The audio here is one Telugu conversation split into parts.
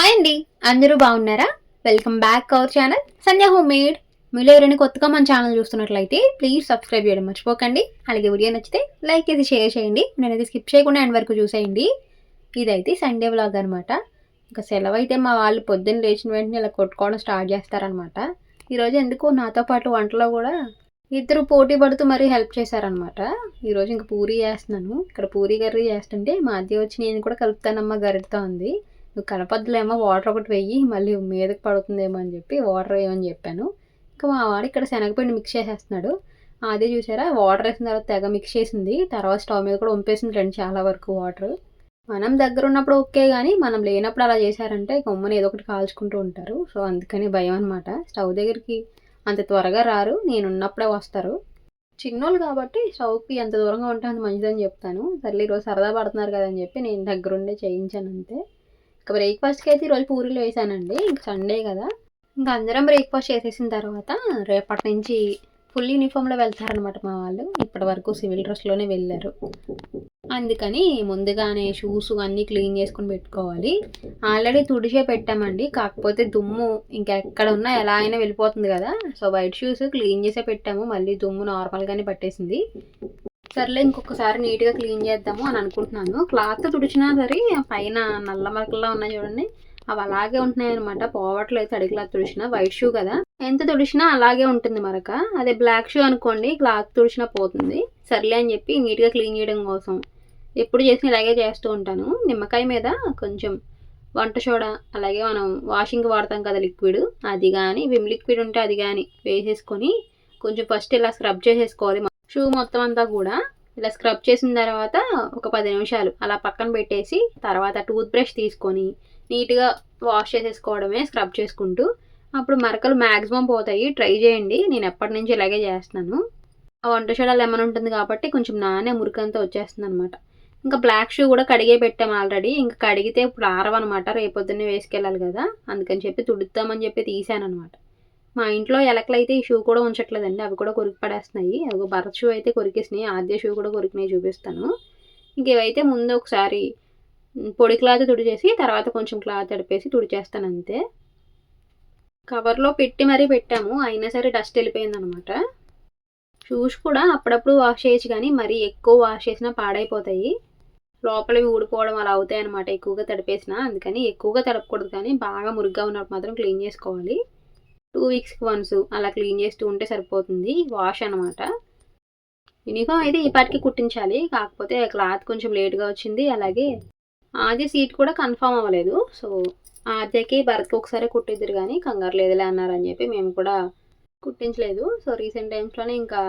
హాయ్ అండి. అందరూ బాగున్నారా? Welcome back our channel Sandhya home made మీలో ఎవరైనా కొత్తగా మన ఛానల్ చూస్తున్నట్లయితే ప్లీజ్ సబ్స్క్రైబ్ చేయడం మర్చిపోకండి. అలాగే వీడియో నచ్చితే లైక్ చేసి షేర్ చేయండి. నేనైతే స్కిప్ చేయకుండా ఎండ్ వరకు చూసేయండి. ఇదైతే సండే వ్లాగ్ అనమాట ఇంకా సెలవు అయితే మా వాళ్ళు పొద్దున్న లేచిన వెంటనే ఇలా కొట్టుకోవడం స్టార్ట్ చేస్తారనమాట ఈరోజు ఎందుకో నాతో పాటు వంటలో కూడా ఇద్దరు పోటీ పడుతూ మరీ హెల్ప్ చేశారనమాట ఈరోజు ఇంకా పూరి చేస్తున్నాను. ఇక్కడ పూరి కర్రీ చేస్తుంటే మా అద్దె వచ్చి నేను కూడా కలుపుతానమ్మ గరిటతో ఉంది నువ్వు కనపద్దులేమో వాటర్ ఒకటి వెయ్యి మళ్ళీ మీదకి పడుతుందేమో అని చెప్పి వాటర్ వేయమని చెప్పాను. ఇంకా మా వాడు ఇక్కడ శనగపిండి మిక్స్ చేసేస్తున్నాడు. అదే చూసారా? వాటర్ వేసిన తర్వాత తెగ మిక్స్ చేసింది. తర్వాత స్టవ్ మీద కూడా వంపేసింది రండి చాలా వరకు వాటర్ మనం దగ్గర ఉన్నప్పుడు ఓకే కానీ మనం లేనప్పుడు అలా చేశారంటే గమ్మున ఏదో ఒకటి కాల్చుకుంటూ ఉంటారు. సో అందుకని భయం అనమాట స్టవ్ దగ్గరికి అంత త్వరగా రారు. నేను ఉన్నప్పుడే వస్తారు. చిన్నోళ్ళు కాబట్టి స్టవ్కి ఎంత దూరంగా ఉంటే అంత మంచిదని చెప్తాను. సర్లే ఈరోజు సరదా పడుతున్నారు కదా అని చెప్పి నేను దగ్గరుండే చేయించాను అంతే. ఇంకా బ్రేక్ఫాస్ట్కి అయితే ఈరోజు పూరీలు వేసానండి. ఇంకా సండే కదా. ఇంకా అందరం బ్రేక్ఫాస్ట్ చేసేసిన తర్వాత రేపటి నుంచి ఫుల్ యూనిఫామ్లో వెళ్తారనమాట మా వాళ్ళు. ఇప్పటి వరకు సివిల్ డ్రెస్లోనే వెళ్ళారు. అందుకని ముందుగానే షూస్ అన్నీ క్లీన్ చేసుకుని పెట్టుకోవాలి. ఆల్రెడీ తుడిచే పెట్టామండి. కాకపోతే దుమ్ము ఇంకా ఎక్కడ ఉన్నా ఎలా అయినా వెళ్ళిపోతుంది కదా. సో వైట్ షూస్ క్లీన్ చేసే పెట్టాము. మళ్ళీ దుమ్ము నార్మల్గానే పట్టేసింది. సర్లే ఇంకొకసారి నీట్గా క్లీన్ చేద్దాము అని అనుకుంటున్నాను. క్లాత్ తుడిచినా సరే పైన నల్ల మరకల్లో ఉన్నాయి చూడండి. అవి అలాగే ఉంటున్నాయి అనమాట పోవట్లేదు తడి క్లాత్ తుడిచినా. వైట్ షూ కదా. ఎంత తుడిచినా అలాగే ఉంటుంది మరక. అదే బ్లాక్ షూ అనుకోండి క్లాత్ తుడిచినా పోతుంది. సర్లే అని చెప్పి నీట్గా క్లీన్ చేయడం కోసం ఎప్పుడు చేసిన ఇలాగే చేస్తూ ఉంటాను. నిమ్మకాయ మీద కొంచెం వంట సోడా అలాగే మనం వాషింగ్కి వాడతాం కదా లిక్విడ్. అది కానీ విమ్ లిక్విడ్ ఉంటే అది కానీ వేసేసుకొని కొంచెం ఫస్ట్ ఇలా స్క్రబ్ చేసేసుకోవాలి షూ మొత్తం అంతా కూడా ఇలా స్క్రబ్ చేసిన తర్వాత ఒక పది నిమిషాలు అలా పక్కన పెట్టేసి తర్వాత టూత్ బ్రష్ తీసుకొని నీట్గా వాష్ చేసేసుకోవడమే స్క్రబ్ చేసుకుంటూ అప్పుడు మరకలు మ్యాక్సిమం పోతాయి. ట్రై చేయండి. నేను ఎప్పటి నుంచి ఇలాగే చేస్తున్నాను. ఆ వంట సోడా లెమన్ ఉంటుంది కాబట్టి కొంచెం నానే మురికంతా వచ్చేస్తుంది అనమాట ఇంకా బ్లాక్ షూ కూడా కడిగే పెట్టాము ఆల్రెడీ ఇంకా కడిగితే ఇప్పుడు ఆరవనమాట రేపొద్దున్నే వేసుకెళ్ళాలి కదా. అందుకని చెప్పి తుడుద్దామని చెప్పి తీసాను అనమాట మా ఇంట్లో ఎలకలు అయితే ఈ షూ కూడా ఉంచట్లేదండి. అవి కూడా కొరికి పడేస్తున్నాయి అవి భరత్ షూ అయితే కొరికేసినాయి. ఆద్య షూ కూడా కొరికినాయి చూపిస్తాను. ఇంక ఇవైతే ముందు ఒకసారి పొడి క్లాత్ తుడిచేసి తర్వాత కొంచెం క్లాత్ తడిపేసి తుడిచేస్తాను అంతే. కవర్లో పెట్టి మరీ పెట్టాము. అయినా సరే డస్ట్ వెళ్ళిపోయిందనమాట. షూస్ కూడా అప్పుడప్పుడు వాష్ చేయొచ్చు కానీ మరీ ఎక్కువ వాష్ చేసినా పాడైపోతాయి. లోపలవి ఊడిపోవడం అలా అవుతాయి అనమాట ఎక్కువగా తడిపేసిన. అందుకని ఎక్కువగా తడపకూడదు కానీ బాగా మురిగ్గా ఉన్నప్పుడు మాత్రం క్లీన్ చేసుకోవాలి. టూ వీక్స్కి వన్స్ అలా క్లీన్ చేస్తూ ఉంటే సరిపోతుంది. వాష్ అనమాట యూనిఫామ్ అయితే ఈ పాటికి కుట్టించాలి. కాకపోతే క్లాత్ కొంచెం లేట్గా వచ్చింది. అలాగే ఆది సీట్ కూడా కన్ఫామ్ అవ్వలేదు. సో ఆద్యకి భరత్కి ఒకసారి కుట్టిద్దరు కానీ కంగారు లేదులే అన్నారని చెప్పి మేము కూడా కుట్టించలేదు. సో రీసెంట్ టైమ్స్లోనే ఇంకా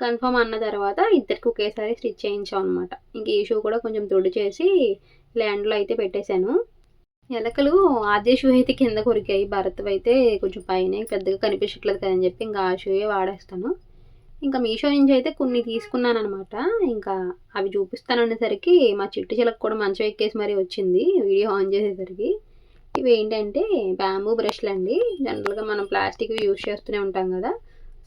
కన్ఫర్మ్ అన్న తర్వాత ఇద్దరికి ఒకేసారి స్టిచ్ చేయించాం అనమాట ఇంక ఈ షూ కూడా కొంచెం తుడి చేసి ల్యాండ్లో అయితే పెట్టేశాను. ఎలకలు ఆద్య షూ అయితే కింద కొరికాయి. భరత్ అయితే కొంచెం పైన పెద్దగా కనిపించట్లేదు కదని చెప్పి ఇంకా ఆ షూయే వాడేస్తాను. ఇంకా మీషో నుంచి అయితే కొన్ని తీసుకున్నాను అనమాట ఇంకా అవి చూపిస్తాను అనేసరికి మా చిట్టు చిలక కూడా మంచం ఎక్కేసి మరీ వచ్చింది వీడియో ఆన్ చేసేసరికి. ఇవి ఏంటంటే బ్యాంబూ బ్రష్లు అండి. జనరల్గా మనం ప్లాస్టిక్ యూజ్ చేస్తూనే ఉంటాం కదా.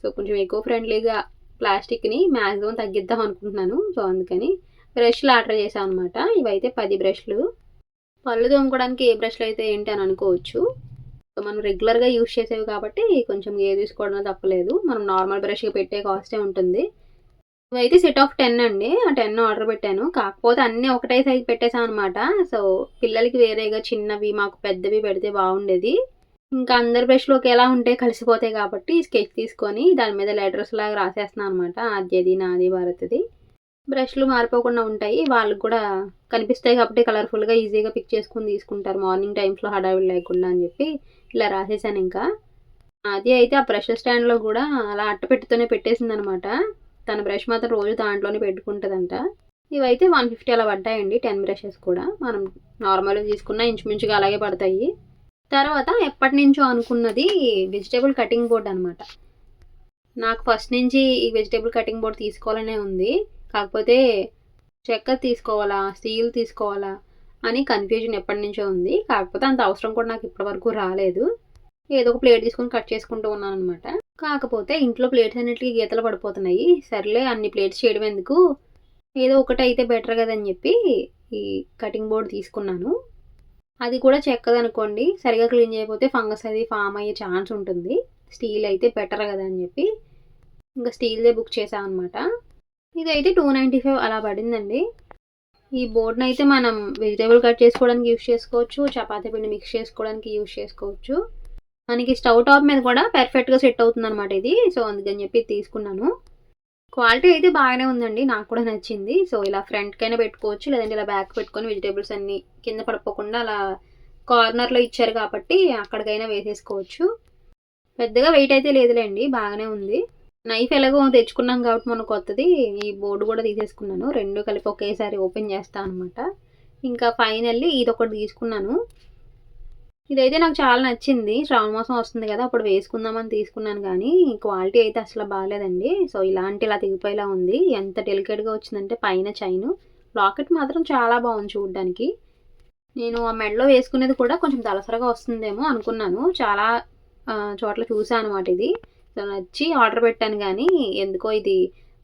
సో కొంచెం ఎక్కువ ఫ్రెండ్లీగా ప్లాస్టిక్ని మ్యాక్సిమం తగ్గిద్దాం అనుకుంటున్నాను. సో అందుకని బ్రష్లు ఆర్డర్ చేశాను అనమాట ఇవైతే పది బ్రష్లు. పళ్ళు తోముకోవడానికి ఏ బ్రష్లు అయితే ఏంటి అని అనుకోవచ్చు. మనం రెగ్యులర్గా యూజ్ చేసేవి కాబట్టి కొంచెం ఏ తీసుకోవడం తప్పలేదు. మనం నార్మల్ బ్రష్కి పెట్టే కాస్టే ఉంటుంది. ఇవైతే సెట్ ఆఫ్ టెన్ అండి. ఆ టెన్ ఆర్డర్ పెట్టాను. కాకపోతే అన్నీ ఒకటే సైజ్ పెట్టేసాం అనమాట సో పిల్లలకి వేరేగా చిన్నవి మాకు పెద్దవి పెడితే బాగుండేది. ఇంకా అందరి బ్రష్లు ఒకేలా ఉంటే కలిసిపోతాయి కాబట్టి స్కెచ్ తీసుకొని దాని మీద లెటర్స్ లాగా రాసేస్తున్నాను అనమాట ఆద్యది నాది భారత్ది. బ్రష్లు మారిపోకుండా ఉంటాయి. వాళ్ళకి కూడా కనిపిస్తాయి కాబట్టి కలర్ఫుల్గా ఈజీగా పిక్ చేసుకుని తీసుకుంటారు. మార్నింగ్ టైమ్స్లో హడావిడి లేకుండా అని చెప్పి ఇలా రాసేసాను ఇంకా. అది అయితే ఆ బ్రష్ స్టాండ్లో కూడా అలా అట్టపెట్టుతోనే పెట్టేసింది అనమాట తన బ్రష్ మాత్రం రోజు దాంట్లోనే పెట్టుకుంటుందంట. ఇవైతే వన్ ఫిఫ్టీ అలా పడ్డాయండి టెన్ బ్రషెస్ కూడా. మనం నార్మల్గా తీసుకున్న ఇంచుమించుగా అలాగే పడతాయి. తర్వాత ఎప్పటి నుంచో అనుకున్నది వెజిటేబుల్ కటింగ్ బోర్డ్ అనమాట. నాకు ఫస్ట్ నుంచి ఈ వెజిటేబుల్ కటింగ్ బోర్డ్ తీసుకోవాలనే ఉంది. కాకపోతే చెక్క తీసుకోవాలా? స్టీల్ తీసుకోవాలా? అని కన్ఫ్యూజన్ ఎప్పటి నుంచో ఉంది. కాకపోతే అంత అవసరం కూడా నాకు ఇప్పటివరకు రాలేదు. ఏదో ఒక ప్లేట్ తీసుకొని కట్ చేసుకుంటూ ఉన్నాను అనమాట కాకపోతే ఇంట్లో ప్లేట్స్ అన్నిటికీ గీతలు పడిపోతున్నాయి. సర్లే అన్ని ప్లేట్స్ చేయడం ఎందుకు? ఏదో ఒకటి అయితే బెటర్ కదని చెప్పి ఈ కటింగ్ బోర్డ్ తీసుకున్నాను. అది కూడా చెక్కదనుకోండి సరిగా క్లీన్ చేయకపోతే ఫంగస్ అది ఫామ్ అయ్యే ఛాన్స్ ఉంటుంది. స్టీల్ అయితే బెటర్ కదా అని చెప్పి. ఇంకా స్టీల్దే బుక్ చేసాం అనమాట ఇదైతే టూ నైంటీ ఫైవ్ అలా పడిందండి. ఈ బోర్డ్ని అయితే మనం వెజిటేబుల్ కట్ చేసుకోవడానికి యూస్ చేసుకోవచ్చు చపాతీ పిండి మిక్స్ చేసుకోవడానికి యూస్ చేసుకోవచ్చు. మనకి స్టవ్ టాప్ మీద కూడా పెర్ఫెక్ట్గా సెట్ అవుతుంది అనమాట ఇది. సో అందుకని చెప్పి తీసుకున్నాను. క్వాలిటీ అయితే బాగానే ఉందండి నాకు కూడా నచ్చింది. సో ఇలా ఫ్రంట్కైనా పెట్టుకోవచ్చు లేదంటే ఇలా బ్యాక్ పెట్టుకొని వెజిటేబుల్స్ అన్ని కింద పడిపోకుండా అలా కార్నర్లో ఇచ్చారు కాబట్టి అక్కడికైనా వేసేసుకోవచ్చు. పెద్దగా వెయిట్ అయితే లేదులేండి బాగానే ఉంది. నైఫ్ ఎలాగో తెచ్చుకున్నాం కాబట్టి మనం కొత్తది. ఈ బోర్డు కూడా తీసేసుకున్నాను. రెండు కలిపి ఒకేసారి ఓపెన్ చేస్తాను అనమాట ఇంకా ఫైనల్లీ ఇది ఒకటి తీసుకున్నాను. ఇదైతే నాకు చాలా నచ్చింది. శ్రావణ మాసం వస్తుంది కదా అప్పుడు వేసుకుందామని తీసుకున్నాను కానీ క్వాలిటీ అయితే అసలు బాగాలేదండి. సో ఇలాంటి ఇలా తెగిపోయేలా ఉంది. ఎంత డెలికేట్గా వచ్చిందంటే పైన చైన్. లాకెట్ మాత్రం చాలా బాగుంది చూడడానికి. నేను ఆ మెడలో వేసుకునేది కూడా కొంచెం దలసరగా వస్తుందేమో అనుకున్నాను. చాలా చోట్ల చూసాను అనమాట ఇది. నచ్చి ఆర్డర్ పెట్టాను కానీ ఎందుకో ఇది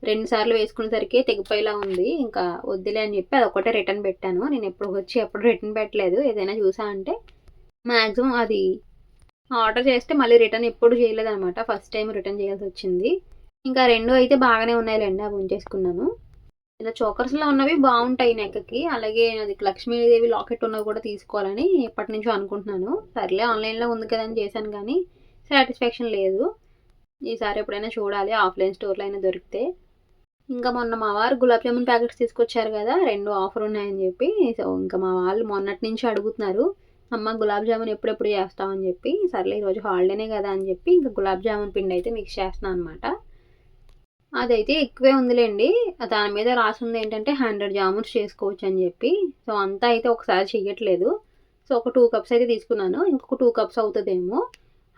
రెండు సార్లు వేసుకునేసరికి తెగిపోయేలా ఉంది. ఇంకా వద్దులే అని చెప్పి అది ఒకటే రిటర్న్ పెట్టాను. నేను ఎప్పుడు వచ్చి ఎప్పుడు రిటర్న్ పెట్టలేదు. ఏదైనా చూసా అంటే మ్యాక్సిమం అది ఆర్డర్ చేస్తే మళ్ళీ రిటర్న్ ఎప్పుడు చేయలేదనమాట ఫస్ట్ టైం రిటర్న్ చేయాల్సి వచ్చింది. ఇంకా రెండు అయితే బాగానే ఉన్నాయిలేండి. అవి ఉంచేసుకున్నాను. ఇలా చోకర్స్లో ఉన్నవి బాగుంటాయి నెక్కకి అలాగే అది లక్ష్మీదేవి లాకెట్ ఉన్నవి కూడా తీసుకోవాలని ఎప్పటి నుంచో అనుకుంటున్నాను. సర్లే ఆన్లైన్లో ఉంది కదా అని చేశాను కానీ సాటిస్ఫాక్షన్ లేదు. ఈసారి ఎప్పుడైనా చూడాలి ఆఫ్లైన్ స్టోర్లో అయినా దొరికితే. ఇంకా మొన్న మా వారు గులాబ్ జామున్ ప్యాకెట్స్ తీసుకొచ్చారు కదా రెండు ఆఫర్ ఉన్నాయని చెప్పి. సో ఇంకా మా వాళ్ళు మొన్నటి నుంచి అడుగుతున్నారు అమ్మ గులాబ్ జామున్ ఎప్పుడెప్పుడు చేస్తామని చెప్పి. సర్లే ఈరోజు హాలిడేనే కదా అని చెప్పి ఇంకా గులాబ్ జామున్ పిండి అయితే మిక్స్ చేస్తున్నాను అనమాట అదైతే ఎక్కువే ఉందిలేండి. దాని మీద రాసింది ఏంటంటే హండ్రెడ్ జామున్స్ చేసుకోవచ్చు అని చెప్పి. సో అంతా అయితే ఒకసారి చెయ్యట్లేదు. సో ఒక టూ కప్స్ అయితే తీసుకున్నాను. ఇంకొక టూ కప్స్ అవుతుందేమో.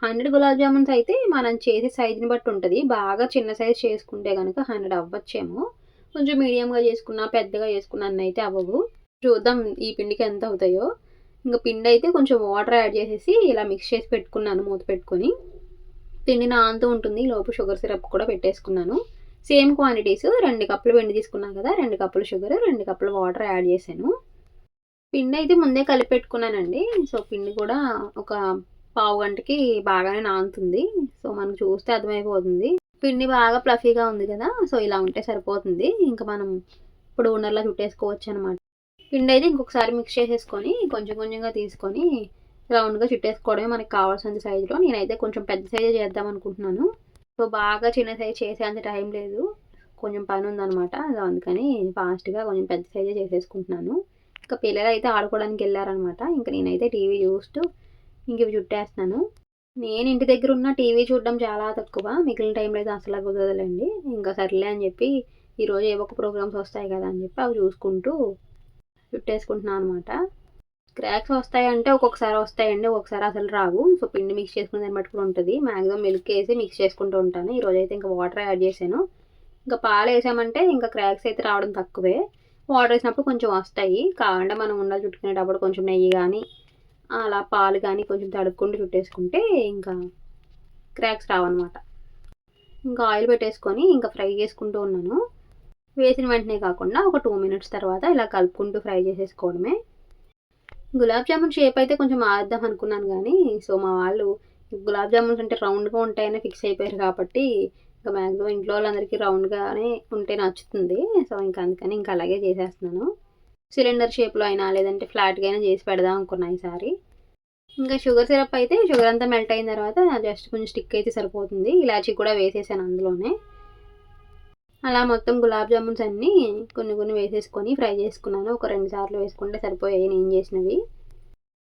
హండ్రెడ్ గులాబ్ జామున్స్ అయితే మనం చేసే సైజుని బట్టి ఉంటుంది. బాగా చిన్న సైజ్ చేసుకుంటే కనుక హండ్రెడ్ అవ్వచ్చేమో. కొంచెం మీడియంగా చేసుకున్నా పెద్దగా చేసుకున్నా అయితే అవ్వవు. చూద్దాం ఈ పిండికి ఎంత అవుతాయో. ఇంకా పిండి అయితే కొంచెం వాటర్ యాడ్ చేసేసి ఇలా మిక్స్ చేసి పెట్టుకున్నాను మూత పెట్టుకొని. పిండి నాంతూ ఉంటుంది. లోపు షుగర్ సిరప్ కూడా పెట్టేసుకున్నాను. సేమ్ క్వాంటిటీస్ రెండు కప్పులు పిండి తీసుకున్నాను కదా రెండు కప్పులు షుగర్ రెండు కప్పులు వాటర్ యాడ్ చేశాను. పిండి అయితే ముందే కలిపి పెట్టుకున్నానండి. సో పిండి కూడా ఒక పావు గంటకి బాగానే నానుతుంది. సో మనకు చూస్తే అర్థమైపోతుంది. పిండి బాగా ప్లఫీగా ఉంది కదా సో ఇలా ఉంటే సరిపోతుంది. ఇంకా మనం ఇప్పుడు ఉన్నర్లా చుట్టేసుకోవచ్చు అనమాట పిండి అయితే ఇంకొకసారి మిక్స్ చేసేసుకొని కొంచెం కొంచెంగా తీసుకొని రౌండ్గా చుట్టేసుకోవడమే మనకి కావాల్సిన సైజులో నేనైతే కొంచెం పెద్ద సైజే చేద్దాం అనుకుంటున్నాను. సో బాగా చిన్న సైజ్ చేసేంత టైం లేదు. కొంచెం పని ఉందనమాట సో అందుకని ఫాస్ట్గా కొంచెం పెద్ద సైజే చేసేసుకుంటున్నాను. ఇంకా పిల్లలు అయితే ఆడుకోవడానికి వెళ్ళారనమాట ఇంకా నేనైతే టీవీ చూస్తూ ఇంక ఇవి చుట్టేస్తున్నాను. నేను ఇంటి దగ్గర ఉన్న టీవీ చూడడం చాలా తక్కువ. మిగిలిన టైంలో అయితే అసలు కుదరదులేండి ఇంకా సర్లే అని చెప్పి ఈరోజు ఏవో ఒక ప్రోగ్రామ్స్ వస్తాయి కదా అని చెప్పి అవి చూసుకుంటూ చుట్టేసుకుంటున్నాను అనమాట క్రాక్స్ వస్తాయంటే ఒక్కొక్కసారి వస్తాయండి ఒక్కొక్కసారి అసలు రావు. సో పిండి మిక్స్ చేసుకునే దాన్ని బట్టి కూడా ఉంటుంది. మ్యాక్సిమం మిల్క్ వేసి మిక్స్ చేసుకుంటూ ఉంటాను. ఈరోజు అయితే ఇంకా వాటర్ యాడ్ చేశాను. ఇంకా పాలు వేసామంటే ఇంకా క్రాక్స్ అయితే రావడం తక్కువే. వాటర్ వేసినప్పుడు కొంచెం వస్తాయి. కావాలంటే మనం ఉండాలి చుట్టుకునేటప్పుడు కొంచెం నెయ్యి కానీ అలా పాలు కానీ కొంచెం తడుక్కుంటూ చుట్టేసుకుంటే ఇంకా క్రాక్స్ రావన్నమాట. ఇంకా ఆయిల్ పెట్టేసుకొని ఇంకా ఫ్రై చేసుకుంటూ ఉన్నాను. వేసిన వెంటనే కాకుండా ఒక టూ మినిట్స్ తర్వాత ఇలా కలుపుకుంటూ ఫ్రై చేసేసుకోవడమే. గులాబ్ జామున్ షేప్ అయితే కొంచెం మారుద్దాం అనుకున్నాను కానీ సో మా వాళ్ళు గులాబ్ జామున్స్ అంటే రౌండ్గా ఉంటాయని ఫిక్స్ అయిపోయారు కాబట్టి ఇంకా మ్యాక్సిమం ఇంట్లో వాళ్ళందరికీ రౌండ్గానే ఉంటే నచ్చుతుంది. సో ఇంకా అందుకని ఇంకా అలాగే చేసేస్తున్నాను. సిలిండర్ షేప్లో అయినా లేదంటే ఫ్లాట్గా అయినా చేసి పెడదాం అనుకున్నా ఈసారి. ఇంకా షుగర్ సిరప్ అయితే షుగర్ అంతా మెల్ట్ అయిన తర్వాత జస్ట్ కొంచెం స్టిక్ అయితే సరిపోతుంది. ఇలాచీ కూడా వేసేసాను అందులోనే. అలా మొత్తం గులాబ్ జామున్స్ అన్నీ కొన్ని కొన్ని వేసేసుకొని ఫ్రై చేసుకున్నాను. ఒక రెండు సార్లు వేసుకుంటే సరిపోయాయి నేను చేసినవి.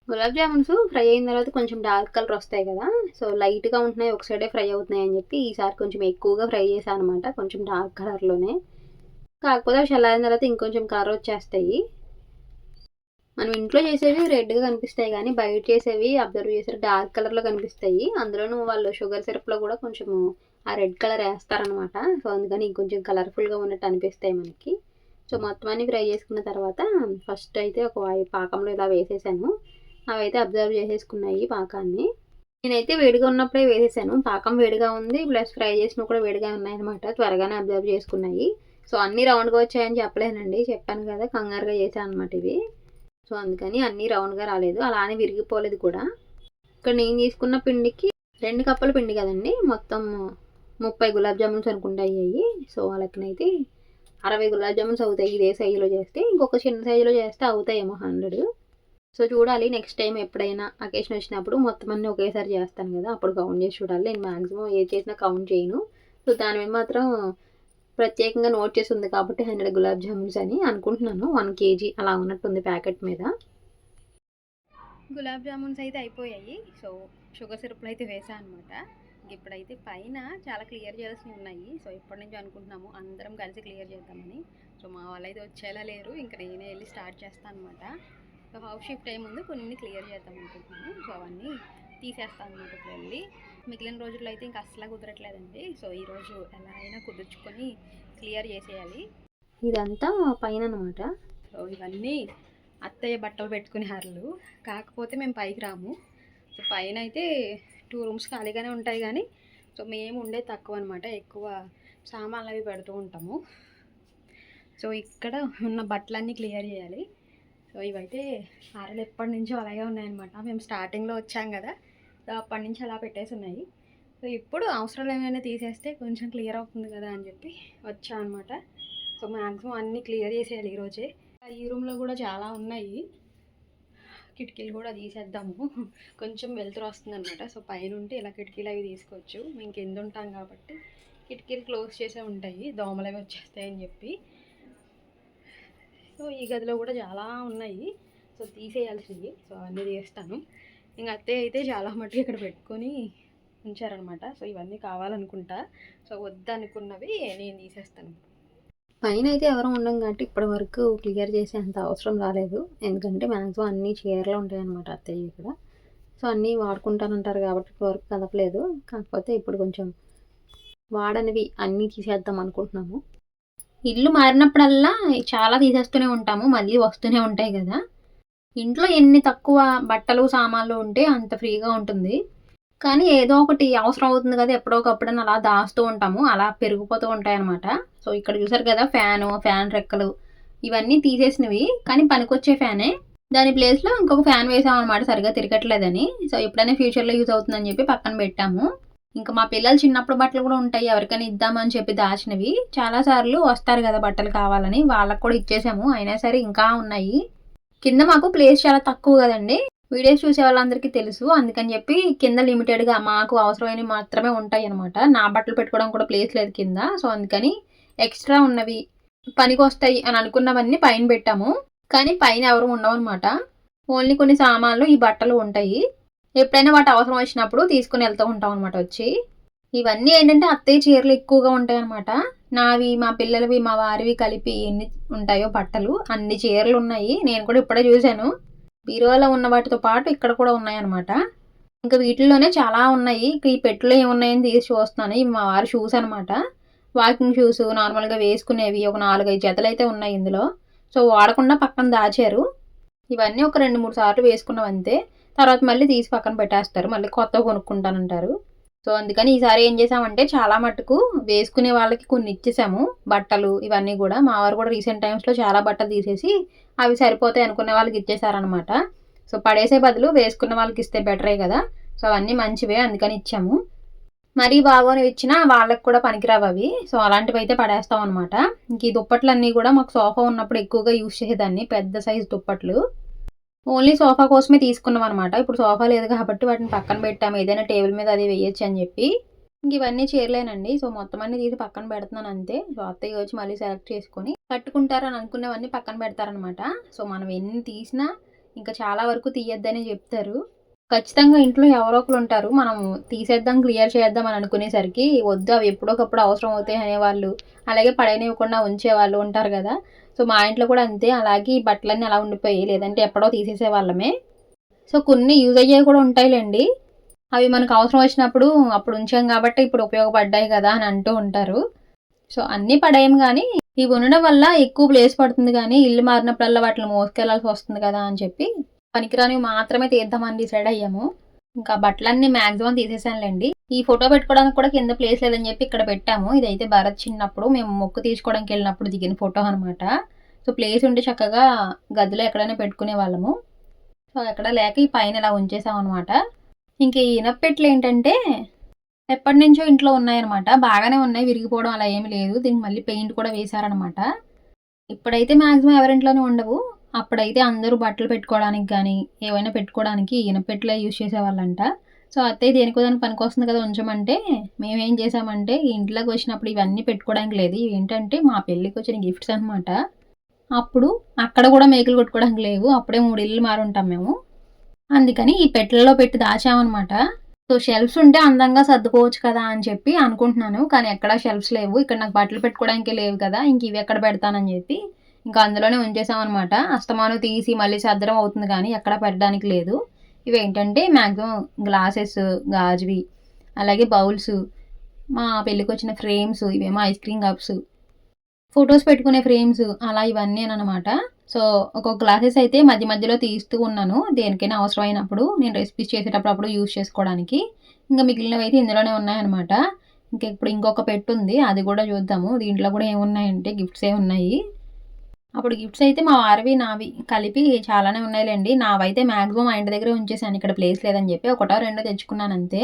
గులాబ్ జామున్స్ ఫ్రై అయిన తర్వాత కొంచెం డార్క్ కలర్ వస్తాయి కదా సో లైట్గా ఉంటున్నాయి ఒక సైడే ఫ్రై అవుతున్నాయి అని చెప్పి ఈసారి కొంచెం ఎక్కువగా ఫ్రై చేశాను అనమాట కొంచెం డార్క్ కలర్లోనే. కాకపోతే అవి చల్లారిన తర్వాత ఇంకొంచెం కలర్ వచ్చేస్తాయి. మనం ఇంట్లో చేసేవి రెడ్గా కనిపిస్తాయి కానీ బయట చేసేవి అబ్జర్వ్ చేసేవి డార్క్ కలర్లో కనిపిస్తాయి. అందులోనూ వాళ్ళు షుగర్ సిరప్లో కూడా కొంచెము ఆ రెడ్ కలర్ వేస్తారనమాట సో అందుకని ఇంకొంచెం కలర్ఫుల్గా ఉన్నట్టు అనిపిస్తాయి మనకి. సో మొత్తం అన్ని ఫ్రై చేసుకున్న తర్వాత ఫస్ట్ అయితే ఒక పాకంలో ఇలా వేసేసాను. అవి అయితే అబ్జర్వ్ చేసేసుకున్నాయి పాకాన్ని. నేనైతే వేడిగా ఉన్నప్పుడే వేసేసాను. పాకం వేడిగా ఉంది. ప్లస్ ఫ్రై చేసినవి కూడా వేడిగా ఉన్నాయన్నమాట. త్వరగానే అబ్జర్వ్ చేసుకున్నాయి. సో అన్నీ రౌండ్గా వచ్చాయని చెప్పలేనండి. చెప్పాను కదా కంగారుగా చేశాను అనమాట ఇవి. సో అందుకని అన్నీ రౌండ్గా రాలేదు. అలానే విరిగిపోలేదు కూడా. ఇక్కడ నేను తీసుకున్న పిండికి రెండు కప్పుల పిండి కదండి. మొత్తం ముప్పై గులాబ్ జామున్స్ అనుకుంటా అయ్యాయి సో వాళ్ళకినైతే అరవై గులాబ్ జామున్స్ అవుతాయి ఇదే సైజులో చేస్తే. ఇంకొక చిన్న సైజులో చేస్తే అవుతాయేమో హండ్రెడ్. సో చూడాలి నెక్స్ట్ టైం ఎప్పుడైనా అకేషన్ వచ్చినప్పుడు మొత్తం అన్నీ ఒకేసారి చేస్తాను కదా. అప్పుడు కౌంట్ చేసి చూడాలి. నేను మ్యాక్సిమం ఏది చేసినా కౌంట్ చేయను. సో దాని మీద మాత్రం ప్రత్యేకంగా నోట్ చేసి ఉంది కాబట్టి హండ్రెడ్ గులాబ్ జామున్స్ అని అనుకుంటున్నాను. వన్ కేజీ అలా ఉన్నట్టుంది ప్యాకెట్ మీద. గులాబ్ జామున్స్ అయితే అయిపోయాయి. సో షుగర్ సిరప్లు అయితే వేసాను అనమాట ఇప్పుడైతే పైన చాలా క్లియర్ చేయాల్సినవి ఉన్నాయి. సో ఇప్పటి నుంచి అనుకుంటున్నాము అందరం కలిసి క్లియర్ చేద్దామని. సో మా వాళ్ళు అయితే వచ్చేలా లేరు. ఇంకా నేనే వెళ్ళి స్టార్ట్ చేస్తాను అనమాట సో హౌస్ షిఫ్ట్ అయ్యే ముందు కొన్ని క్లియర్ చేద్దాం అనుకుంటున్నాను. సో అవన్నీ తీసేస్తాను అనమాట వెళ్ళి మిగిలిన రోజుల్లో అయితే ఇంకా అస్సలు కుదరట్లేదండి. సో ఈరోజు ఎలా అయినా కుదుర్చుకొని క్లియర్ చేసేయాలి. ఇదంతా పైన అనమాట సో ఇవన్నీ అత్తయ్య బట్టలు పెట్టుకునే హర్లు కాకపోతే మేము పైకి రాము. సో పైన అయితే టూ రూమ్స్ ఖాళీగానే ఉంటాయి కానీ సో మేము ఉండే తక్కువ అనమాట ఎక్కువ సామాన్లు అవి పెడుతూ ఉంటాము. సో ఇక్కడ ఉన్న బట్టలన్నీ క్లియర్ చేయాలి. సో ఇవైతే అరలు ఎప్పటి నుంచో అలాగే ఉన్నాయన్నమాట. మేము స్టార్టింగ్లో వచ్చాం కదా. అప్పటి నుంచి అలా పెట్టేసి ఉన్నాయి. సో ఇప్పుడు అవసరం ఏమైనా తీసేస్తే కొంచెం క్లియర్ అవుతుంది కదా అని చెప్పి వచ్చా అనమాట సో మ్యాక్సిమం అన్నీ క్లియర్ చేసేయాలి ఈరోజే. ఈ రూమ్లో కూడా చాలా ఉన్నాయి. కిటికీలు కూడా తీసేద్దాము. కొంచెం వెలుతురు వస్తుంది అనమాట సో పైన ఉంటే ఇలా కిటికీలు అవి తీసుకోవచ్చు. మేము కింద ఉంటాం కాబట్టి కిటికీలు క్లోజ్ చేసే ఉంటాయి. దోమలు అవి వచ్చేస్తాయని చెప్పి. సో ఈ గదిలో కూడా చాలా ఉన్నాయి. సో తీసేయాల్సినవి. సో అవన్నీ తీస్తాను. ఇంకా అత్తయ్య అయితే చాలా మట్టుకు ఇక్కడ పెట్టుకొని ఉంచారనమాట. సో ఇవన్నీ కావాలనుకుంటా. సో వద్దనుకున్నవి నేను తీసేస్తాను. పైన అయితే ఎవరు ఉండం కాబట్టి ఇప్పటి వరకు క్లియర్ చేసే అంత అవసరం రాలేదు. ఎందుకంటే మ్యాక్సిమం అన్ని చీరలు ఉంటాయి అనమాట అత్తయ్య ఇక్కడ. సో అన్నీ వాడుకుంటానంటారు కాబట్టి ఇప్పటి వరకు కదపలేదు కాకపోతే ఇప్పుడు కొంచెం వాడనివి అన్నీ తీసేద్దాం అనుకుంటున్నాము. ఇల్లు మారినప్పుడల్లా చాలా తీసేస్తూనే ఉంటాము. మళ్ళీ వస్తూనే ఉంటాయి కదా. ఇంట్లో ఎన్ని తక్కువ బట్టలు సామాన్లు ఉంటే అంత ఫ్రీగా ఉంటుంది. కానీ ఏదో ఒకటి అవసరం అవుతుంది కదా ఎప్పుడో ఒకప్పుడైనా అలా దాస్తూ ఉంటాము. అలా పెరిగిపోతూ ఉంటాయన్నమాట. సో ఇక్కడ చూసారు కదా ఫ్యాను ఫ్యాన్ రెక్కలు ఇవన్నీ తీసేసినవి. కానీ పనికొచ్చే ఫ్యానే. దాని ప్లేస్లో ఇంకొక ఫ్యాన్ వేసామన్నమాట సరిగా తిరగట్లేదని. సో ఎప్పుడైనా ఫ్యూచర్లో యూజ్ అవుతుందని చెప్పి పక్కన పెట్టాము. ఇంకా మా పిల్లలు చిన్నప్పుడు బట్టలు కూడా ఉంటాయి ఎవరికైనా ఇద్దామని చెప్పి దాచినవి. చాలా సార్లు వస్తారు కదా బట్టలు కావాలని వాళ్ళకు కూడా ఇచ్చేసాము. అయినా సరే ఇంకా ఉన్నాయి. కింద మాకు ప్లేస్ చాలా తక్కువ కదండి. వీడియోస్ చూసే వాళ్ళందరికీ తెలుసు. అందుకని చెప్పి కింద లిమిటెడ్గా మాకు అవసరమైనవి మాత్రమే ఉంటాయి అనమాట నా బట్టలు పెట్టుకోవడం కూడా ప్లేస్ లేదు కింద. సో అందుకని ఎక్స్ట్రా ఉన్నవి పనికి వస్తాయి అని అనుకున్నవన్నీ పైన పెట్టాము. కానీ పైన ఎవరు ఉండవు అనమాట ఓన్లీ కొన్ని సామాన్లు ఈ బట్టలు ఉంటాయి. ఎప్పుడైనా వాటి అవసరం వచ్చినప్పుడు తీసుకుని వెళ్తూ ఉంటాం అనమాట వచ్చి. ఇవన్నీ ఏంటంటే అత్తయ్య చీరలు ఎక్కువగా ఉంటాయి అనమాట నావి మా పిల్లలవి మా వారివి కలిపి ఎన్ని ఉంటాయో బట్టలు అన్ని చీరలు ఉన్నాయి నేను కూడా ఇప్పుడే చూశాను. బీరువాలో ఉన్న వాటితో పాటు ఇక్కడ కూడా ఉన్నాయన్నమాట. ఇంకా వీటిల్లోనే చాలా ఉన్నాయి. ఈ పెట్టులో ఏమున్నాయని తీసి చూస్తున్నాను. ఇవి మా వారి షూస్ అనమాట వాకింగ్ షూస్ నార్మల్గా వేసుకునేవి ఒక నాలుగైదు జతలు అయితే ఉన్నాయి ఇందులో. సో వాడకుండా పక్కన దాచారు. ఇవన్నీ ఒక రెండు మూడు సార్లు వేసుకున్నాం అంతే తర్వాత మళ్ళీ తీసి పక్కన పెట్టేస్తారు. మళ్ళీ కొత్త కొనుక్కుంటానంటారు. సో అందుకని ఈసారి ఏం చేసామంటే చాలా మట్టుకు వేసుకునే వాళ్ళకి కొన్ని ఇచ్చేసాము బట్టలు ఇవన్నీ కూడా. మా వారు కూడా రీసెంట్ టైమ్స్లో చాలా బట్టలు తీసేసి అవి సరిపోతాయి అనుకునే వాళ్ళకి ఇచ్చేసారనమాట సో పడేసే బదులు వేసుకున్న వాళ్ళకి ఇస్తే బెటరే కదా. సో అవన్నీ మంచివే అందుకని ఇచ్చాము. మరీ బాగోని ఇచ్చినా వాళ్ళకి కూడా పనికిరావు అవి. సో అలాంటివి అయితే పడేస్తాం అనమాట ఇంక ఈ దుప్పట్లన్నీ కూడా మాకు సోఫా ఉన్నప్పుడు ఎక్కువగా యూజ్ చేసేదాన్ని పెద్ద సైజు దుప్పట్లు. ఓన్లీ సోఫా కోసమే తీసుకున్నాం అనమాట ఇప్పుడు సోఫా లేదు కాబట్టి వాటిని పక్కన పెట్టాము. ఏదైనా టేబుల్ మీద అది వేయచ్చు అని చెప్పి. ఇంక ఇవన్నీ చీరలేనండి. సో మొత్తం అన్ని తీసి పక్కన పెడుతున్నాను అంతే. సో అత్తయ్య వచ్చి మళ్ళీ సెలెక్ట్ చేసుకొని కట్టుకుంటారని అనుకున్నవన్నీ పక్కన పెడతారనమాట సో మనం ఎన్ని తీసినా ఇంకా చాలా వరకు తీయొద్దని చెప్తారు. ఖచ్చితంగా ఇంట్లో ఎవరో ఒకరు ఉంటారు. మనం తీసేద్దాం క్లియర్ చేద్దాం అని అనుకునేసరికి వద్దు అవి ఎప్పుడోకప్పుడు అవసరం అవుతాయి అనేవాళ్ళు అలాగే పడేనివ్వకుండా ఉంచేవాళ్ళు ఉంటారు కదా. సో మా ఇంట్లో కూడా అంతే. అలాగే ఈ బట్టలన్నీ అలా ఉండిపోయి లేదంటే ఎప్పుడో తీసేసే వాళ్ళమే. సో కొన్ని యూజ్ అయ్యేవి కూడా ఉంటాయిలేండి. అవి మనకు అవసరం వచ్చినప్పుడు అప్పుడు ఉంచాం కాబట్టి ఇప్పుడు ఉపయోగపడ్డాయి కదా అని అంటూ ఉంటారు. సో అన్నీ పడేయం కానీ ఇవి ఉండడం వల్ల ఎక్కువ ప్లేస్ పడుతుంది కానీ ఇల్లు మారినప్పుడల్లా వాటిని మోసుకెళ్ళాల్సి వస్తుంది కదా అని చెప్పి పనికిరానివి మాత్రమే తీద్దామని డిసైడ్ అయ్యాము. ఇంకా బట్టలన్నీ మ్యాక్సిమం తీసేసానులేండి. ఈ ఫోటో పెట్టుకోవడానికి కూడా కింద ప్లేస్ లేదని చెప్పి ఇక్కడ పెట్టాము. ఇదైతే భరత్ చిన్నప్పుడు మేము మొక్కు తీసుకోవడానికి వెళ్ళినప్పుడు దిగిన ఫోటో అనమాట సో ప్లేస్ ఉంటే చక్కగా గదిలో ఎక్కడైనా పెట్టుకునే వాళ్ళము. సో ఎక్కడ లేక ఈ పైన ఇలా ఉంచేసాం అనమాట ఇంక ఈ ఇనప్పెట్లు ఏంటంటే ఎప్పటి నుంచో ఇంట్లో ఉన్నాయన్నమాట. బాగానే ఉన్నాయి విరిగిపోవడం అలా ఏమీ లేదు. దీనికి మళ్ళీ పెయింట్ కూడా వేశారనమాట ఇప్పుడైతే మ్యాక్సిమం ఎవరింట్లోనే ఉండవు. అప్పుడైతే అందరూ బట్టలు పెట్టుకోవడానికి కానీ ఏవైనా పెట్టుకోవడానికి ఇనపెట్లే యూజ్ చేసేవాళ్ళంట. సో అత్తయ్య దేనికో దానికి పనికి వస్తుంది కదా ఉంచమంటే మేమేం చేసామంటే ఇంట్లోకి వచ్చినప్పుడు ఇవన్నీ పెట్టుకోవడానికి లేదు. ఏంటంటే మా పెళ్ళికి వచ్చిన గిఫ్ట్స్ అనమాట అప్పుడు అక్కడ కూడా మేకలు కొట్టుకోవడానికి లేవు. అప్పుడే మూడు ఇల్లు మారుంటాం మేము. అందుకని ఈ పెట్టెలలో పెట్టి దాచామన్నమాట. సో షెల్ఫ్స్ ఉంటే అందంగా సర్దుకోవచ్చు కదా అని చెప్పి అనుకుంటున్నాను. కానీ ఎక్కడ షెల్ఫ్స్ లేవు. ఇక్కడ నాకు బట్టలు పెట్టుకోవడానికి లేవు కదా. ఇంక ఇవి ఎక్కడ పెడతానని చెప్పి ఇంకా అందులోనే ఉంచేసామన్నమాట. అస్తమానం తీసి మళ్ళీ సర్దడం అవుతుంది కానీ ఎక్కడ పెట్టడానికి లేదు. ఇవి ఏంటంటే మ్యాక్సిమం గ్లాసెస్ గాజువి అలాగే బౌల్స్ మా పెళ్ళికి వచ్చిన ఫ్రేమ్స్ ఇవేమో ఐస్ క్రీమ్ కప్స్ ఫొటోస్ పెట్టుకునే ఫ్రేమ్స్ అలా ఇవన్నీ అనమాట సో ఒక గ్లాసెస్ అయితే మధ్య మధ్యలో తీస్తూ ఉన్నాను. దేనికైనా అవసరమైనప్పుడు నేను రెసిపీస్ చేసేటప్పుడు అప్పుడు యూస్ చేసుకోవడానికి. ఇంకా మిగిలినవి అయితే ఇందులోనే ఉన్నాయన్నమాట. ఇంకా ఇప్పుడు ఇంకొక పెట్టు ఉంది అది కూడా చూద్దాము. దీంట్లో కూడా ఏమున్నాయంటే గిఫ్ట్స్ ఏ ఉన్నాయి అప్పుడు గిఫ్ట్స్ అయితే మా వారివి నావి కలిపి చాలానే ఉన్నాయిలేండి. నావైతే మ్యాక్సిమం మా ఇంటి దగ్గర ఉంచేసాను ఇక్కడ ప్లేస్ లేదని చెప్పి ఒకటో రెండో తెచ్చుకున్నాను అంతే.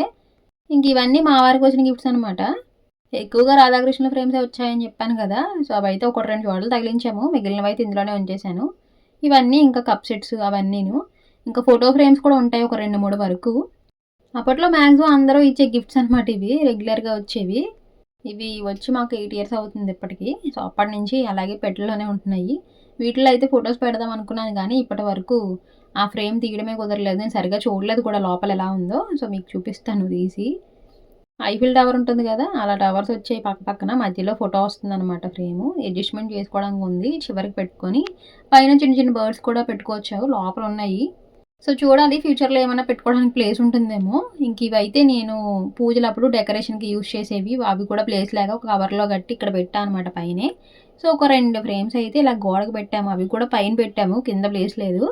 ఇంక ఇవన్నీ మా వారికి వచ్చిన గిఫ్ట్స్ అనమాట ఎక్కువగా రాధాకృష్ణ ఫ్రేమ్సే వచ్చాయని చెప్పాను కదా సో అవైతే ఒకటి రెండు చోట్ల తగిలించాము. మిగిలినవి అయితే ఇందులోనే ఉంచేసాను ఇవన్నీ ఇంకా కప్ సెట్స్ అవన్నీను. ఇంకా ఫోటో ఫ్రేమ్స్ కూడా ఉంటాయి ఒక రెండు మూడు వరకు. అప్పట్లో మ్యాక్సిమం అందరూ ఇచ్చే గిఫ్ట్స్ అనమాట ఇవి రెగ్యులర్గా వచ్చేవి. ఇవి వచ్చి మాకు ఎయిట్ ఇయర్స్ అవుతుంది ఇప్పటికి. సో అప్పటి నుంచి అలాగే పెట్టెలోనే ఉంటున్నాయి. వీటిలో అయితే ఫొటోస్ పెడదాం అనుకున్నాను కానీ ఇప్పటి వరకు ఆ ఫ్రేమ్ తీయడమే కుదరలేదు. నేను సరిగా చూడలేదు కూడా లోపల ఎలా ఉందో. సో మీకు చూపిస్తాను తీసి ఐఫిల్ టవర్ ఉంటుంది కదా అలా టవర్స్ వచ్చే పక్క పక్కన. మధ్యలో ఫోటో వస్తుంది అనమాట ఫ్రేమ్. అడ్జస్ట్మెంట్ చేసుకోవడానికి ఉంది. చివరికి పెట్టుకొని పైన చిన్న చిన్న బర్డ్స్ కూడా పెట్టుకోవచ్చు. లోపల ఉన్నాయి. సో చూడాలి ఫ్యూచర్లో ఏమైనా పెట్టుకోవడానికి ప్లేస్ ఉంటుందేమో. ఇంక ఇవైతే నేను పూజలప్పుడు డెకరేషన్కి యూస్ చేసేవి. అవి కూడా ప్లేస్ లేక ఒక కవర్లో కట్టి ఇక్కడ పెట్టాను అనమాట పైనే. సో ఒక రెండు ఫ్రేమ్స్ అయితే ఇలా గోడకు పెట్టాము. అవి కూడా పైన పెట్టాము. కింద ప్లేస్ లేదు.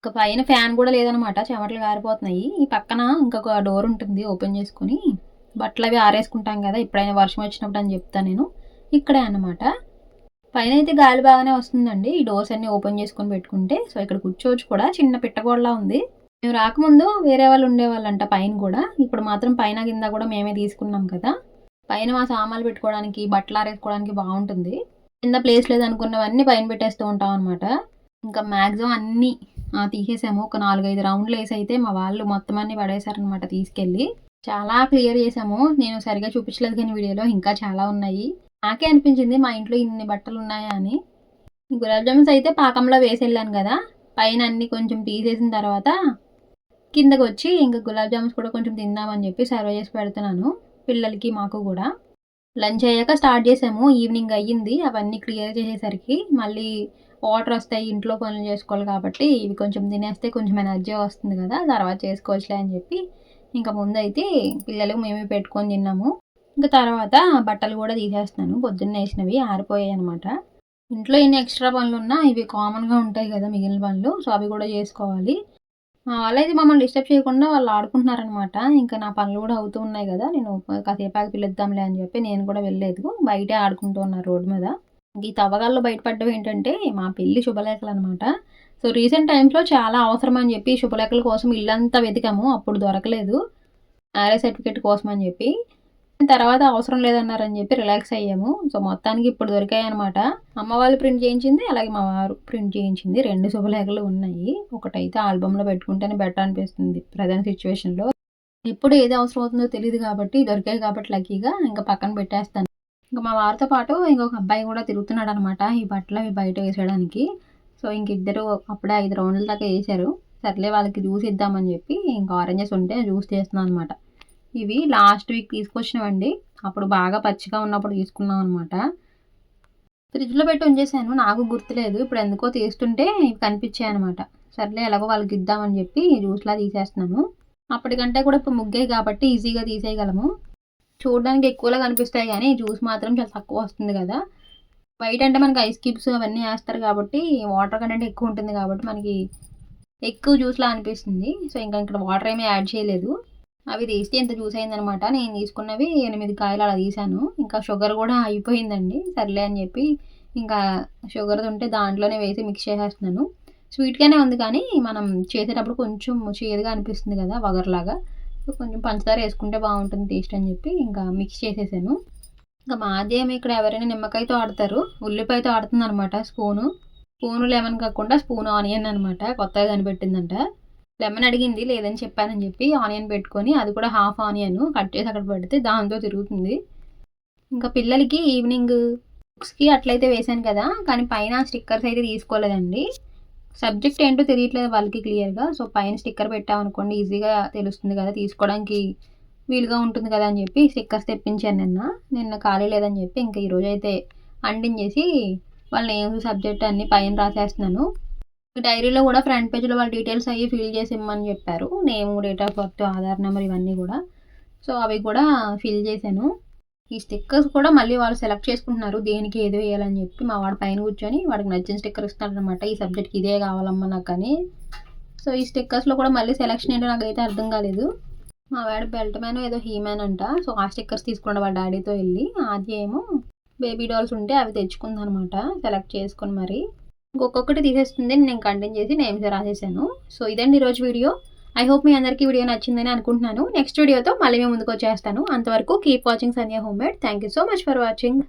ఒక పైన ఫ్యాన్ కూడా లేదనమాట చెమటలు గారిపోతున్నాయి. ఈ పక్కన ఇంకొక డోర్ ఉంటుంది ఓపెన్ చేసుకుని. బట్టలు అవి ఆరేసుకుంటాం కదా ఎప్పుడైనా వర్షం వచ్చినప్పుడు అని చెప్తాను నేను. ఇక్కడే అనమాట పైన అయితే గాలి బాగానే వస్తుందండి. ఈ డోర్స్ అన్ని ఓపెన్ చేసుకొని పెట్టుకుంటే సో ఇక్కడ కూర్చోవచ్చు కూడా. చిన్న పిట్టగోడలా ఉంది. మేము రాకముందు వేరే వాళ్ళు ఉండేవాళ్ళంట పైన కూడా. ఇప్పుడు మాత్రం పైన కింద కూడా మేమే తీసుకున్నాం కదా. పైన మా సామాన్లు పెట్టుకోవడానికి బట్టలు ఆరేసుకోవడానికి బాగుంటుంది. కింద ప్లేస్ లేదనుకున్నవన్నీ పైన పెట్టేస్తూ ఉంటాం అనమాట ఇంకా మ్యాక్సిమం అన్నీ తీసేసాము. ఒక నాలుగైదు రౌండ్లు వేసి అయితే మా వాళ్ళు మొత్తం అన్ని పడేశారనమాట తీసుకెళ్ళి. చాలా క్లియర్ చేసాము. నేను సరిగా చూపించలేదు కానీ వీడియోలో ఇంకా చాలా ఉన్నాయి. నాకే అనిపించింది మా ఇంట్లో ఇన్ని బట్టలు ఉన్నాయా అని గులాబ్ జామున్స్ అయితే పాకంలో వేసి వెళ్ళాను కదా. పైన అన్ని కొంచెం తీసేసిన తర్వాత కిందకు వచ్చి ఇంకా గులాబ్ జామున్స్ కూడా కొంచెం తిందామని చెప్పి సర్వ్ చేసి పెడుతున్నాను. పిల్లలకి మాకు కూడా. లంచ్ అయ్యాక స్టార్ట్ చేసాము. ఈవినింగ్ అయ్యింది. అవన్నీ క్లియర్ చేసేసరికి మళ్ళీ వాటర్ వస్తాయి ఇంట్లో పనులు చేసుకోవాలి కాబట్టి ఇవి కొంచెం తినేస్తే కొంచెం ఎనర్జీ వస్తుంది కదా తర్వాత చేసుకోవచ్చులే అని చెప్పి ఇంకా ముందైతే పిల్లలకు మేమే పెట్టుకొని తిన్నాము. ఇంకా తర్వాత బట్టలు కూడా తీసేస్తాను పొద్దున్న వేసినవి ఆరిపోయాయి అనమాట ఇంట్లో ఎన్ని ఎక్స్ట్రా పనులు ఉన్నా ఇవి కామన్గా ఉంటాయి కదా మిగిలిన పనులు సో అవి కూడా చేసుకోవాలి. వాళ్ళైతే మమ్మల్ని డిస్టర్బ్ చేయకుండా వాళ్ళు ఆడుకుంటున్నారనమాట ఇంకా నా పనులు కూడా అవుతూ ఉన్నాయి కదా నేను కాసేపాకి పిలుద్దాంలే అని చెప్పి నేను కూడా వెళ్ళలేదు. బయటే ఆడుకుంటూ ఉన్నారు రోడ్డు మీద. ఈ తవ్వగాల్లో బయటపడ్డం ఏంటంటే మా పెళ్ళి శుభలేఖలు అనమాట సో రీసెంట్ టైమ్స్లో చాలా అవసరం అని చెప్పి శుభలేఖల కోసం ఇల్లంతా వెతికాము అప్పుడు దొరకలేదు. మ్యారేజ్ సర్టిఫికేట్ కోసం అని చెప్పి. తర్వాత అవసరం లేదన్నారని చెప్పి రిలాక్స్ అయ్యాము. సో మొత్తానికి ఇప్పుడు దొరికాయి అనమాట అమ్మ వాళ్ళు ప్రింట్ చేయించింది అలాగే మా వారు ప్రింట్ చేయించింది. రెండు శుభలేఖలు ఉన్నాయి. ఒకటైతే ఆల్బంలో పెట్టుకుంటేనే బెటర్ అనిపిస్తుంది ప్రజెంట్ సిచ్యువేషన్లో ఎప్పుడు ఏది అవసరం అవుతుందో తెలియదు కాబట్టి దొరికాయి కాబట్టి లక్కీగా ఇంకా పక్కన పెట్టేస్తాను. ఇంకా మా వారితో పాటు ఇంకొక అబ్బాయి కూడా తిరుగుతున్నాడు అనమాట ఈ బట్టలు అవి బయట వేసేయడానికి. సో ఇంక ఇద్దరు అప్పుడే ఐదు రౌండ్ల దాకా వేసారు సర్లే వాళ్ళకి జ్యూస్ ఇద్దామని చెప్పి ఇంకా ఆరెంజెస్ ఉంటే జ్యూస్ చేస్తున్నాను అనమాట ఇవి లాస్ట్ వీక్ తీసుకొచ్చినవండి. అప్పుడు బాగా పచ్చిగా ఉన్నప్పుడు తీసుకున్నాం అనమాట ఫ్రిడ్జ్లో పెట్టి ఉంచేసాను. నాకు గుర్తులేదు. ఇప్పుడు ఎందుకో తీస్తుంటే ఇవి కనిపించాయి అనమాట సర్లే ఎలాగో వాళ్ళకి ఇద్దామని చెప్పి జ్యూస్లా తీసేస్తున్నాను. అప్పటికంటే కూడా ఇప్పుడు ముగ్గే కాబట్టి ఈజీగా తీసేయగలము. చూడడానికి ఎక్కువలా కనిపిస్తాయి కానీ జ్యూస్ మాత్రం చాలా తక్కువ వస్తుంది కదా. బయట అంటే మనకి ఐస్ క్యూబ్స్ అవన్నీ వేస్తారు కాబట్టి వాటర్ కంటెంట్ ఎక్కువ ఉంటుంది కాబట్టి మనకి ఎక్కువ జ్యూస్లా అనిపిస్తుంది. సో ఇంకా ఇక్కడ వాటర్ ఏమీ యాడ్ చేయలేదు. అవి తీస్తే ఇంత జ్యూస్ అయిందనమాట. నేను తీసుకున్నవి ఎనిమిది కాయలు అలా తీసాను ఇంకా షుగర్ కూడా అయిపోయిందండి. సర్లే అని చెప్పి ఇంకా షుగర్ ఉంటే దాంట్లోనే వేసి మిక్స్ చేసేస్తున్నాను. స్వీట్గానే ఉంది కానీ మనం చేసేటప్పుడు కొంచెం చేదుగా అనిపిస్తుంది కదా వగర్లాగా. సో కొంచెం పంచదార వేసుకుంటే బాగుంటుంది టేస్ట్ అని చెప్పి ఇంకా మిక్స్ చేసేసాను. ఇంకా మాదేమి ఇక్కడ ఎవరైనా నిమ్మకాయతో ఆడతారు. ఉల్లిపాయతో ఆడుతుంది అనమాట స్పూను. స్పూను లెమన్ కాకుండా స్పూన్ ఆనియన్ అనమాట. కొత్తగా కనిపెట్టిందంట. లెమన్ అడిగింది లేదని చెప్పానని చెప్పి ఆనియన్ పెట్టుకొని అది కూడా హాఫ్ ఆనియన్ కట్ చేసి అక్కడ పెడితే దాంతో తిరుగుతుంది. ఇంకా పిల్లలకి ఈవినింగ్ బుక్స్కి అట్లయితే వేశాను కదా కానీ పైన స్టిక్కర్స్ అయితే తీసుకోలేదండి. సబ్జెక్ట్ ఏంటో తెలియట్లేదు వాళ్ళకి క్లియర్గా సో పైన స్టిక్కర్ పెట్టామనుకోండి ఈజీగా తెలుస్తుంది కదా తీసుకోవడానికి వీలుగా ఉంటుంది కదా అని చెప్పి స్టిక్కర్స్ తెప్పించాను నిన్న. నిన్న ఖాళీ లేదని చెప్పి ఇంకా ఈరోజు అయితే అంటించేసి వాళ్ళ నేమ్స్ సబ్జెక్ట్ అన్ని పైన రాసేస్తున్నాను. డైరీలో కూడా ఫ్రంట్ పేజ్లో వాళ్ళ డీటెయిల్స్ అవి ఫిల్ చేసి ఇమ్మని చెప్పారు. Name date of birth Aadhaar number ఇవన్నీ కూడా. సో అవి కూడా ఫిల్ చేశాను. ఈ స్టిక్కర్స్ కూడా మళ్ళీ వాళ్ళు సెలెక్ట్ చేసుకుంటున్నారు. దేనికి ఏది వేయాలని చెప్పి మా వాడు పైన కూర్చొని వాడికి నచ్చిన స్టిక్కర్ ఇస్తాడనమాట అనమాట ఈ సబ్జెక్ట్కి ఇదే కావాలమ్మా నాకు అని సో ఈ స్టిక్కర్స్లో కూడా మళ్ళీ సెలెక్షన్ ఏంటో నాకైతే అర్థం కాలేదు. మా వాడు బెల్ట్ మ్యాన్ ఏదో హీమ్యాన్ అంట. సో ఆ స్టిక్కర్స్ తీసుకున్నాడు వాళ్ళ డాడీతో వెళ్ళి. అది ఏమో బేబీ డాల్స్ ఉంటే అవి తెచ్చుకుందనమాట సెలెక్ట్ చేసుకుని మరి. ఇంకొకటి తీసేస్తుంది నేను కంటెంట్ చేసి నేమ్స్ రాసేసాను. సో ఇదండి ఈరోజు వీడియో. ఐ హోప్ మీ అందరికీ వీడియో నచ్చిందని అనుకుంటున్నాను. నెక్స్ట్ వీడియోతో మళ్ళీ మేము ముందుకు వచ్చేస్తాను. అంతవరకు keep watching Sandhya home made thank you so much for watching